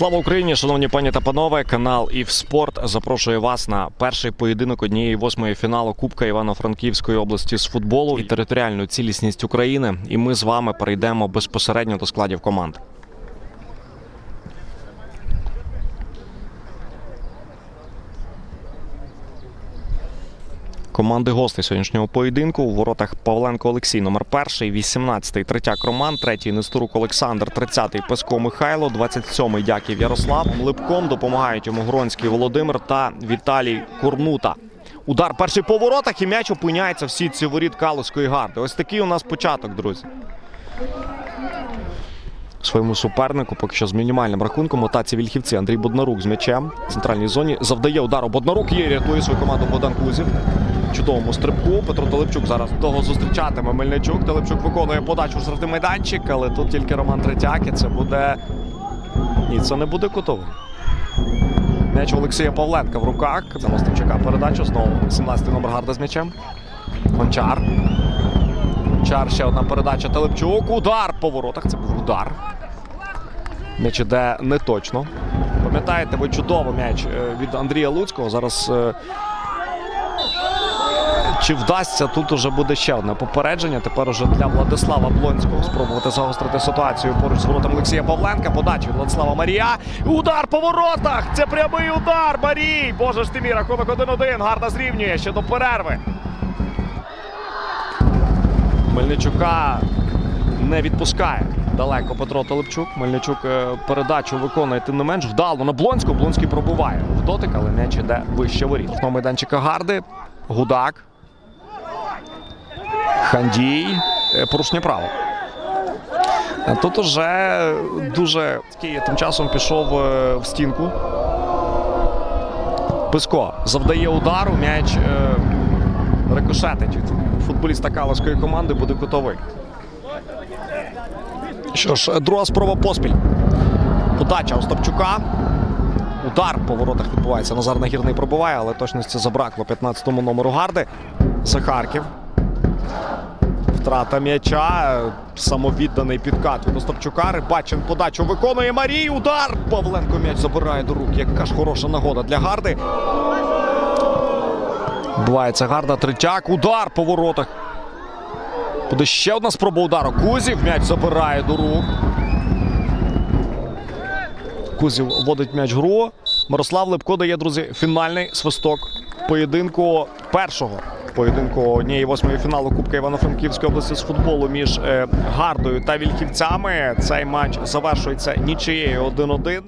Слава Україні, шановні пані та панове. Канал «Івспорт» запрошує вас на перший поєдинок однієї восьмої фіналу Кубка Івано-Франківської області з футболу і територіальну цілісність України. І ми з вами перейдемо безпосередньо до складів команд. Команди гостей сьогоднішнього поєдинку у воротах Павленко Олексій, номер перший, 18-й Третяк Роман, третій Нестурук Олександр, 30-й Песко Михайло, 27-й Дяків Ярослав. Липком допомагають йому Гронський Володимир та Віталій Курнута. Удар перший по воротах і м'яч опиняється в сітці воріт Калуської гарди. Ось такий у нас початок, друзі. Своєму супернику поки що з мінімальним рахунком отаці вільхівці Андрій Боднарук з м'ячем в центральній зоні завдає удару. Боднарук є, рятує свою команду Богдан Кузів. Чудовому стрибку. Петро Телепчук зараз того зустрічатиме Мельничук. Телепчук виконує подачу в майданчик, але тут тільки Роман Третяк. І це буде. Ні, це не буде кутовий. М'яч Олексія Павленка в руках. Це Мостовчука передача. Знову 17-й номер гарда з м'ячем. Гончар. Гончар ще одна передача. Телепчук. Удар по воротах. Це був удар. М'яч іде не точно. Пам'ятаєте, ви чудово м'яч е, від Андрія Луцького. Зараз. Чи вдасться тут уже буде ще одне попередження? Тепер уже для Владислава Блонського спробувати загострити ситуацію поруч з воротом Олексія Павленка. Подача від Владислава Марія. Удар по воротах! Це прямий удар! Марій! Боже ж ти мій, рахунок 1-1. Гарно зрівнює ще до перерви. Мельничука не відпускає. Далеко Петро Телепчук. Мельничук е, передачу виконує тим не менш вдало на Блонського. Блонський пробуває в дотик, але м'яч іде вище воріт. На майданчика Гарди. Гудак. Хандій. Е, Порушення права. Тут уже дуже тим часом пішов е, в стінку. Писко завдає удару. М'яч е, рикошетить від футболіста Каласької команди буде кутовий. Що ж, друга спроба поспіль. Подача Остапчука. Удар по воротах відбувається. Назар Нагірний пробиває, але точності забракло 15-му номеру гарди. Захарків. Втрата м'яча. Самовідданий підкат від Остапчука. Рибачин подачу виконує Марій. Удар. Павленко м'яч забирає до рук. Яка ж хороша нагода для гарди. Бувається гарда Третяк. Удар по воротах. Буде ще одна спроба удару. Кузів м'яч забирає до рук. Кузів вводить м'яч гру. Мирослав Лепко дає, друзі, фінальний свисток поєдинку першого. Поєдинку однієї восьмої фіналу Кубка Івано-Франківської області з футболу між е, Гардою та Вільхівцями. Цей матч завершується нічиєю 1-1.